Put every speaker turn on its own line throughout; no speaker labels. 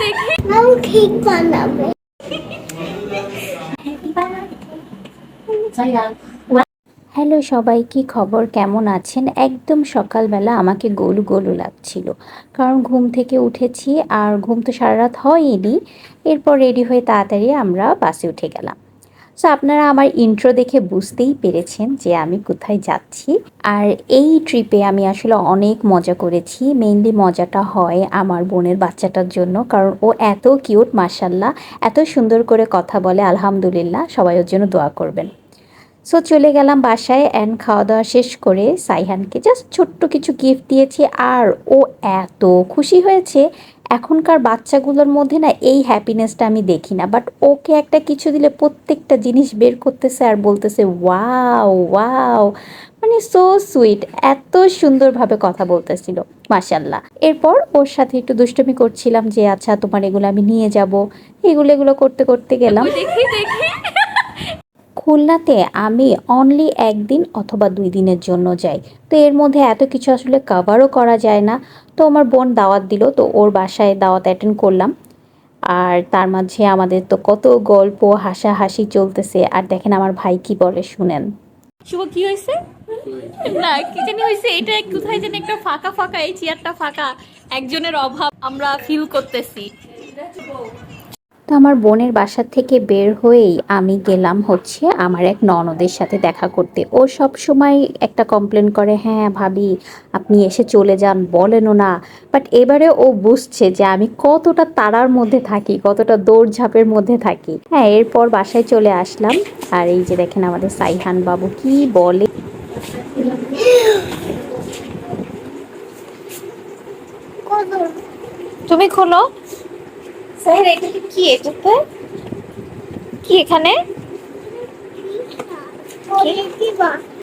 দেখি।
আমি ঠিক বানাবো।
হ্যালো সবাই কি খবর? কেমন আছেন? একদম সকালবেলা আমাকে গোলু গোলু লাগছিল। কারণ ঘুম থেকে উঠেছি আর ঘুম তো সারা রাত হয়নি। এরপর রেডি হয়ে তাড়াতাড়ি আমরা বাসে উঠে গেলাম। সো আপনারা আমার ইন্ট্রো দেখে বুঝতেই পেরেছেন যে আমি কোথায় যাচ্ছি। আর এই ট্রিপে আমি আসলে অনেক মজা করেছি। মেইনলি মজাটা হয় আমার বোনের বাচ্চাটার জন্য, কারণ ও এত কিউট মাসাল্লাহ এত সুন্দর করে কথা বলে, আলহামদুলিল্লাহ। সবাই ওর জন্য দোয়া করবেন। সো চলে গেলাম বাসায় অ্যান্ড খাওয়া দাওয়া শেষ করে সাইহানকে জাস্ট ছোট্ট কিছু গিফট দিয়েছি। আর ও এত খুশি হয়েছে এখনকার বাচ্চাগুলোর মধ্যে না এই হ্যাপিনেসটা আমি দেখি না বাট ওকে একটা কিছু দিলে প্রত্যেকটা জিনিস বের করতেছে আর বলতেছে ওয়াও ওয়াও মানে সো সুইট এত সুন্দরভাবে কথা বলতেছিল মাসাল্লাহ এরপর ওর সাথে একটু দুষ্টমি করছিলাম যে আচ্ছা তোমার এগুলো আমি নিয়ে যাব। এগুলো এগুলো করতে করতে গেলাম।
দেখি দেখি।
খুলনাতে আমি অনলি একদিন অথবা দুই দিনের জন্য যাই। তো এর মধ্যে এত কিছু আসলে কাভারও করা যায় না। তো আমার বোন দাওয়াত দিল, তো ওর বাসায় দাওয়াত অ্যাটেন্ড করলাম। আর তার মাঝে আমাদের তো কত গল্প, হাসাহাসি চলতেছে। আর দেখেন আমার ভাই কি বলে শুনেন।
শুভ, কি হয়েছে? না, কি জানি হয়েছে? এটা কোথায় জানি একটা ফাঁকা ফাঁকা, এই চেয়ারটা ফাঁকা। একজনের অভাব আমরা ফিল করতেছি।
তো আমার বোনের বাসা থেকে বের হয়েই আমি গেলাম হচ্ছে আমার এক ননদের সাথে দেখা করতে। ও সব সময় একটা কমপ্লেন করে হ্যাঁ ভাবি, আপনি এসে চলে যান। বলেনও না। বাট এবারে ও বুঝছে যে আমি কতটা তারার মধ্যে থাকি, কতটা দৌড়ঝাঁপের মধ্যে থাকি। হ্যাঁ এরপর বাসায় চলে আসলাম। আর এই যে দেখেন আমাদের সাইহান বাবু কি বলে।
তুমি খোলো। কি এটাতে কি এখানে?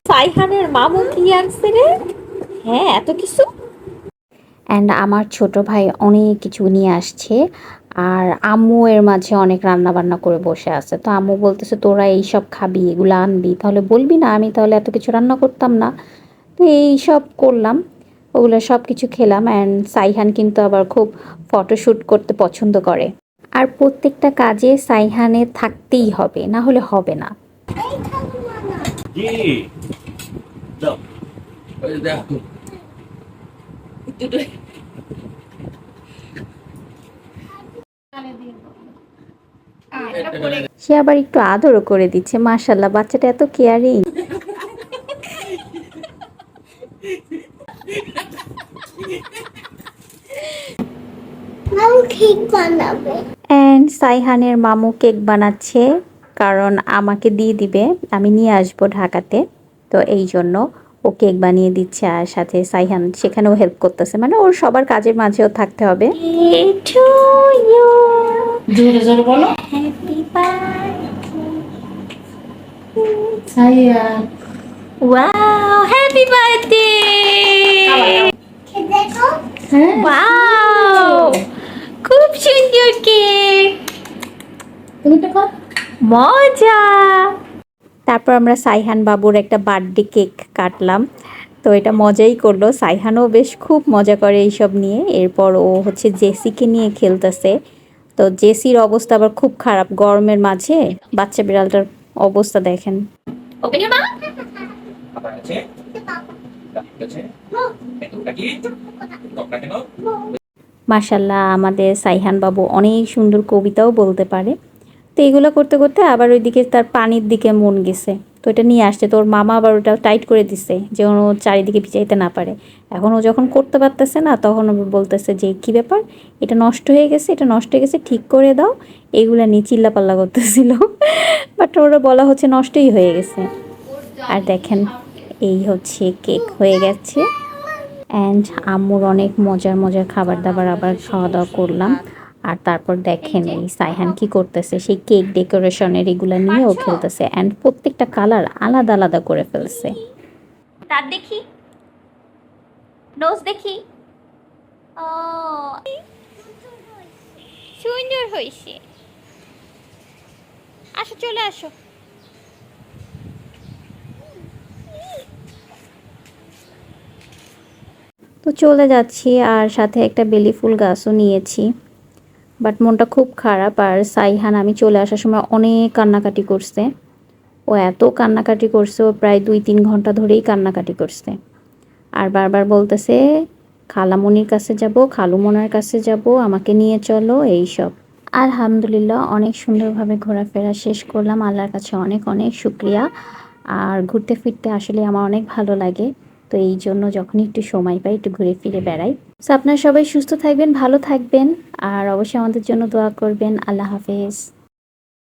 সাইহানের মামু কি আনছে হ্যাঁ এত কিছু?
অ্যান্ড আমার ছোট ভাই অনেক কিছু নিয়ে আসছে, আর আম্মু এর মাঝে অনেক রান্না বান্না করে বসে আছে। তো আম্মু বলতেছে, তোরা এই সব খাবি, এগুলো আনবি। তাহলে বলবি না, আমি তাহলে এত কিছু রান্না করতাম না। তো এই সব করলাম। ওগুলো সব কিছু খেলাম অ্যান্ড সাইহান কিন্তু আবার খুব ফটোশ্যুট করতে পছন্দ করে। আর প্রত্যেকটা কাজে সাইহানে থাকতেই হবে না হলে হবে না।
জি। দাও। ওই দেখো
সে আবার একটু আদরও করে দিচ্ছে মার্শাল্লাহ বাচ্চাটা এত কেয়ারিং
বানাবে।
অ্যান্ড সাইহানের মামু কেক বানাচ্ছে কারণ আমাকে দিয়ে দিবে। আমি নিয়ে আসব ঢাকাতে। তো এই জন্য ও কেক বানিয়ে দিচ্ছে আর সাথে সাইহান সেখানেও হেল্প করতেছে। মানে ওর সবার কাজের মাঝেও থাকতে হবে।
জোরে জোরে বলো। সাইয়া।
ওয়াও হ্যাপি বার্থডে
খেয়ে দেখো।
হ্যাঁ।
ওয়াও খুব সুন্দর কেক।
তুমি তো
মজা।
তারপর আমরা সাইহান বাবুর একটা বার্থডে কেক কাটলাম। তো এটা মজাই করল। সাইহানও বেশ খুব মজা করে এইসব নিয়ে। এরপর ও হচ্ছে জেসিকে নিয়ে খেলতেছে। তো জেসির অবস্থা আবার খুব খারাপ। গরমের মাঝে বাচ্চা বিড়ালটার অবস্থা দেখেন। মাসাল্লাহ আমাদের সাইহান বাবু অনেক সুন্দর কবিতাও বলতে পারে। তো এগুলো করতে করতে আবার ওইদিকে তার পানির দিকে মন গেছে। তো এটা নিয়ে আসছে, তোর মামা আবার ওটা টাইট করে দিছে যেন ও চারিদিকে ভিজাইতে না পারে। এখন ও যখন করতে পারতেছে না, তখন বলতেছে যে, কি ব্যাপার? এটা নষ্ট হয়ে গেছে, এটা নষ্ট হয়ে গেছে, ঠিক করে দাও। এইগুলা নিয়ে চিল্লাপাল্লা করতেছিল। বাট ওরা বলা হচ্ছে নষ্টই হয়ে গেছে। আর দেখেন এই হচ্ছে কেক হয়ে গেছে। অ্যান্ড আম্মুর অনেক মজার মজার খাবার দাবার আবার খাওয়া দাওয়া করলাম। আর তারপর দেখেন এই সাইহান কি করতেছে? সেই কেক ডেকোরেশনের এগুলা নিয়ে ও খেলতেছে। অ্যান্ড প্রত্যেকটা কালার আলাদা আলাদা করে ফেলছে।
দাঁত দেখি। নোজ দেখি। ও। সুন্দর হয়েছে আসো, চলে আসো।
তো চলে যাচ্ছি আর সাথে একটা বেলি ফুল গাছও নিয়েছি। বাট মনটা খুব খারাপ আর সাইহান আমি চলে আসার সময় অনেক কান্নাকাটি করছে। ও এত কান্নাকাটি করছে, ও প্রায় দুই তিন ঘণ্টা ধরেই কান্নাকাটি করছে। আর বারবার বলতেছে, খালামনির কাছে যাব, খালুমনার কাছে যাব, আমাকে নিয়ে চলো, এই সব। আলহামদুলিল্লাহ, অনেক সুন্দরভাবে ঘোরাফেরা শেষ করলাম। আল্লাহর কাছে অনেক অনেক শুক্রিয়া। আর ঘুরতে ফিরতে আসলে আমার অনেক ভালো লাগে। তো এই জন্য যখনই একটু সময় পাই, একটু ঘুরে ফিরে বেড়াই। তো আপনারা সবাই সুস্থ থাকবেন, ভালো থাকবেন, আর অবশ্যই আমাদের জন্য দোয়া করবেন। আল্লাহ হাফেজ।